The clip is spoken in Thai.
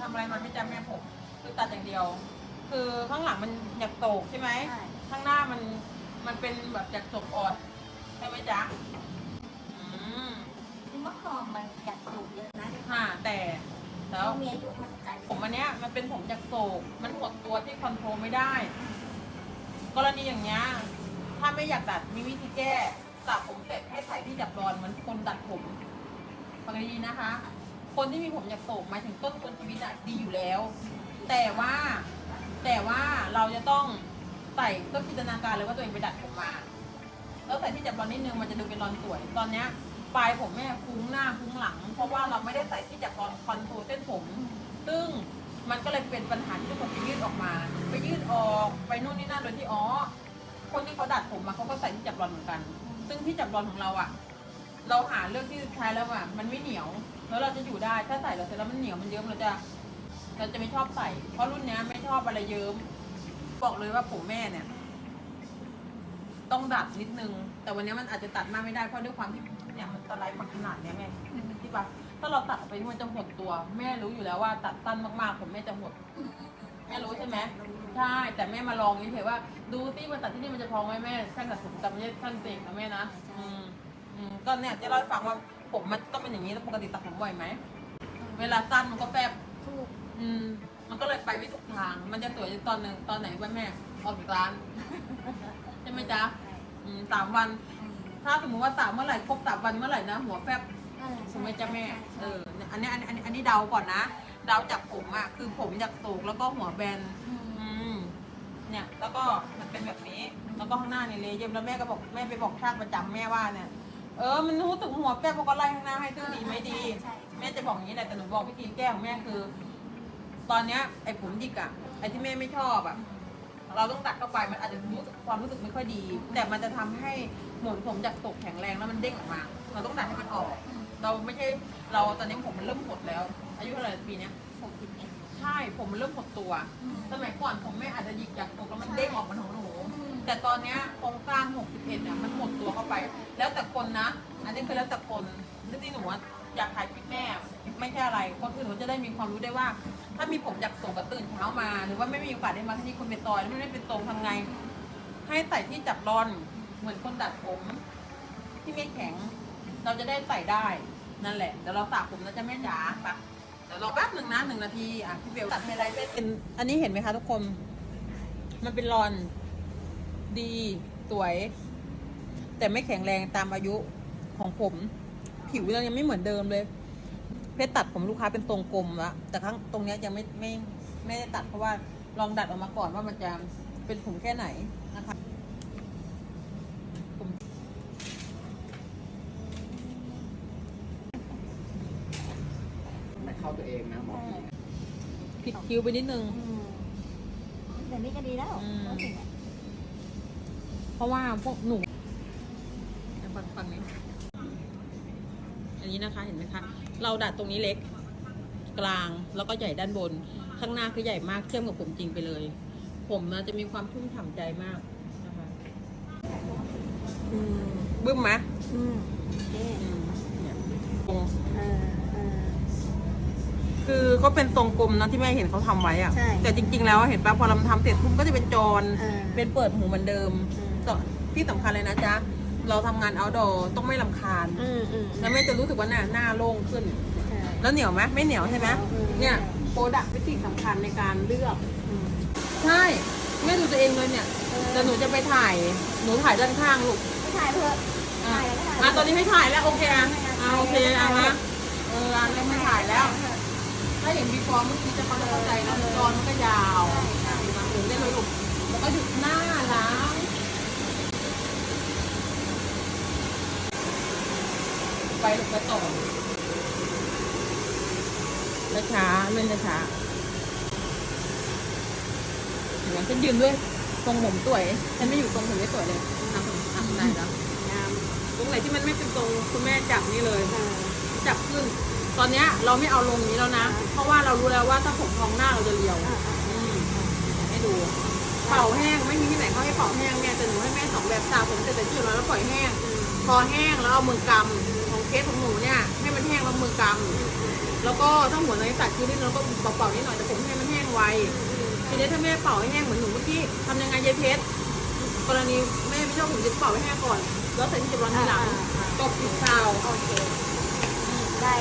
ทำอะไรมันไม่จำแม่ผมคือตัดอย่างเดียว คือข้างหลังมันอยากโตกใช่ไหมใช่ ข้างหน้ามันมันเป็นแบบอยากโตกอ่อนใช่ไหมจ๊ะอืมเมื่อก่อนมันจัดถูกเยอะนะค่ะแต่แล้วมีอายุมันกันผมอันเนี้ยมันเป็นผมจากโศกมันหดตัวที่คอนโทรลไม่ได้ กรณีอย่างเงี้ยถ้าไม่อยากตัดมีวิธีแก้ตัดผมเสร็จให้ใส่ที่จับรอนเหมือนคนตัดผมฟังดีๆนะคะ คนที่มีผมจากโศกหมายถึงต้นคนชีวิตอะดีอยู่แล้ว แต่ว่าแต่ว่าเราจะต้องใส่ต้องจินตนาการเลยว่าตัวเองไปดัดผมมาแล้วใส่ที่จับรอนนิดนึงมันจะดูเป็นรอนสวย ตอนเนี้ยปลายผมแม่ฟุ้งหน้าฟุ้งหลัง เพราะว่าเราไม่ได้ใส่ที่จับรอนคอนโทรลเส้นผม ซึ่งมันก็เลยเป็นปัญหาที่ทุกคนไปยืดออกมา ไปยืดออกไปนู่นนี่นั่นโดยที่อ๋อคนที่เขาดัดผมมาเขาก็ใส่ที่จับรอนเหมือนกัน ซึ่งที่จับรอนของเราอะ เราหาเรื่องที่ใช้แล้วอะมันไม่เหนียว แล้วเราจะอยู่ได้ถ้าใส่เราเสร็จแล้วมันเหนียวมันเยิ้มเราจะเราจะไม่ชอบใส่ เพราะรุ่นเนี้ยไม่ชอบอะไรเยิ้มบอกเลยว่าผมแม่เนี่ย ต้องดัดนิดนึง แต่วันนี้มันอาจจะตัดมากไม่ได้เพราะด้วยความที่เนี่ยมันตะไลมาขนาดเนี้ยแม่ที่ปะถ้าเราตัดไปมันจะหดตัว แม่รู้อยู่แล้วว่าตัดสั้นมากๆ ผมแม่จะหดแม่รู้ใช่ไหมใช่แต่แม่มาลองนี่เฉยๆว่า ดูที่มันตัดที่นี่มันจะพองไหมแม่ช่างตัดผมแต่ไม่ใช่ช่างเตะนะแม่นะอืม อืมก็เนี่ยจะเล่าให้ฟังว่าผมมันต้องเป็นอย่างนี้แล้วปกติตัดผมบ่อยไหม เวลาสั้นมันก็แฟบ ถูกอืม มันก็เลยไปไม่ถูกทาง มันจะสวยตอนหนึ่งตอนไหนว่าแม่ ออกจากร้าน ใช่ไหมจ๊ะ อืมสามวัน ถ้าสมมติว่าสามเมื่อไหร่ครบสามวันเมื่อไหร่นะ หัวแฟบใช่ไหมจ๊ะแม่ เออ อันนี้อันนี้อันนี้อันนี้เดาก่อนนะ เดาจากผมอะคือผมจากโศกแล้วก็หัวแบน อืม เนี่ย แล้วก็มันเป็นแบบนี้ แล้วก็ข้างหน้านี่เลยเยี่ยมแล้วแม่ก็บอกแม่ไปบอกช่างประจำแม่ว่าเนี่ย เออ มันรู้สึกหัวแฟบพอก็ไล่ข้างหน้าให้ซึ่งดีไม่ดีใช่ แม่จะบอกอย่างนี้แหละ แต่หนูบอกวิธีแก้ของแม่คือ ตอนเนี้ยไอ้ผมหยิกอะไอ้ที่แม่ไม่ชอบอะเราต้องตัดเข้าไป มันอาจจะรู้สึกความรู้สึกไม่ค่อยดี แต่มันจะทำให้หมุนผมจากตกแข็งแรงแล้วมันเด้งออกมา เราต้องตัดให้มันออก เราไม่ใช่ เราตอนนี้ผมมันเริ่มหดแล้ว อายุเท่าไหร่ปีเนี้ย หกสิบเอ็ด ใช่ ผมมันเริ่มหดตัว สมัยก่อนผมแม่อาจจะหยิกจากตกแล้วมันเด้งออกมาของหนู แต่ตอนเนี้ยโครงสร้าง 61เนี่ยมันหมดตัวเข้าไป แล้วแต่คนนะ อันนี้คือแล้วแต่คนที่หนูว่าอยากถ่ายคลิปแม่ไม่ใช่อะไร คนอื่นเขาจะได้มีความรู้ได้ว่า ถ้ามีผมอยากส่งกับตื่นเช้ามา หรือว่าไม่มีโอกาสได้มาที่นี่คนเป็นซอยไม่ได้เป็นตรงทำไง ให้ใส่ที่จับรอนเหมือนคนดัดผม ที่ไม่แข็ง เราจะได้ใส่ได้นั่นแหละเดี๋ยวเราสระผมนะจะแม่จ๋าปะเดี๋ยวรอแป๊บหนึ่งนะหนึ่งนาทีอะพี่เบลตัดไฮไลท์เป็นอันนี้เห็นไหมคะทุกคน มันเป็นรอน ดี สวย แต่ไม่แข็งแรงตามอายุของผม ผิวเรายังไม่เหมือนเดิมเลย เพชรตัดผมลูกค้าเป็นทรงกลมแล้วแต่ครั้งตรงเนี้ยยังไม่ไม่ไม่ได้ตัดเพราะว่าลองดัดออกมาก่อนว่ามันจะเป็นผมแค่ไหนนะคะผมแต่เข้าตัวเองนะหมอผีนะผิดคิวไปนิดนึงอืมแต่นี่ก็ดีแล้ว อืมก็ถึงอะเพ ราะว่าพวกหนูฟังฟังนี้อันนี้นะคะเห็นไหมคะ เราดัดตรงนี้เล็กกลางแล้วก็ใหญ่ด้านบน ข้างหน้าคือใหญ่มากเทียบกับผมจริงไปเลย ผมนะจะมีความชุ่มฉ่ำใจมากนะคะอืมบึ้มไหมอืมโอเคอืมเนี่ยตรงเออเออคือเขาเป็นทรงกลมนะที่แม่เห็นเขาทำไว้อะใช่แต่จริง ๆ แล้วเห็นปะพอเราทำเสร็จปุ๊บก็จะเป็นจรเออเป็นเปิดหูเหมือนเดิมอืม ต่อที่สำคัญเลยนะจ๊ะ เราทำงาน outdoor ต้องไม่ลำคาญ อืมอืมแล้วแม่จะรู้สึกว่าหน้าหน้าโล่งขึ้น ใช่ แล้วเหนียวไหมไม่เหนียวใช่ไหมอืม เนี่ยโปรดักต์เป็นสิ่งสำคัญในการเลือก อืม ใช่แม่ดูตัวเองเลยเนี่ยเออ แต่หนูจะไปถ่ายหนูถ่ายด้านข้างลูกไม่ถ่ายเถอะอะถ่ายแล้วไม่ถ่ายอะตอนนี้ไม่ถ่ายแล้วโอเคอะไม่ถ่ายอะโอเคไม่ถ่าอะยมาเอออันนี้ไม่ถ่ายแล้ว ถ้าเห็นบีฟอร์เมื่อกี้จะเข้าใจนะจอมันก็ยาวใช่ใช่มาถึงได้เลยลูกแล้วก็หยุดหน้าล้าง ไปลูกไปต่อแล้วช้าเล่นช้าเห็นไหมฉันยืนด้วยทรงผมสวยฉันไม่อยู่ตรงผมไม่สวยเลยทำผมทำได้แล้วงามตรงไหนที่มันไม่เป็นตรงคุณแม่จับนี่เลยเออจับขึ้น ตอนเนี้ยเราไม่เอาลงนี้แล้วนะ เพราะว่าเรารู้แล้วว่าถ้าผมทองหน้าเราจะเรียวอะอะอืมให้ดู เป่าแห้งไม่มีที่ไหนเขาให้เป่าแห้งแม่แต่หนูให้แม่สองแบบสระผมเสร็จแต่ที่ร้อยแล้วปล่อยแห้ง พอแห้งแล้วเอามือกำของ เคสของหนูเนี่ยให้มันแห้งแล้วมือกำแล้วก็ถ้าหัวในตัดคือนี่เราก็เป่าๆนิดหน่อยแต่ผมให้มันแห้งไวทีนี้ถ้าแม่เป่าให้แห้งเหมือนหนูเมื่อกี้ทำยังไงยายเพชรกรณีแม่ไม่ชอบผมจะเป่าให้แห้งก่อน แล้วใส่ที่จะร้อนทีหลังอ่าอ่าตบผิวชาวโอเคได้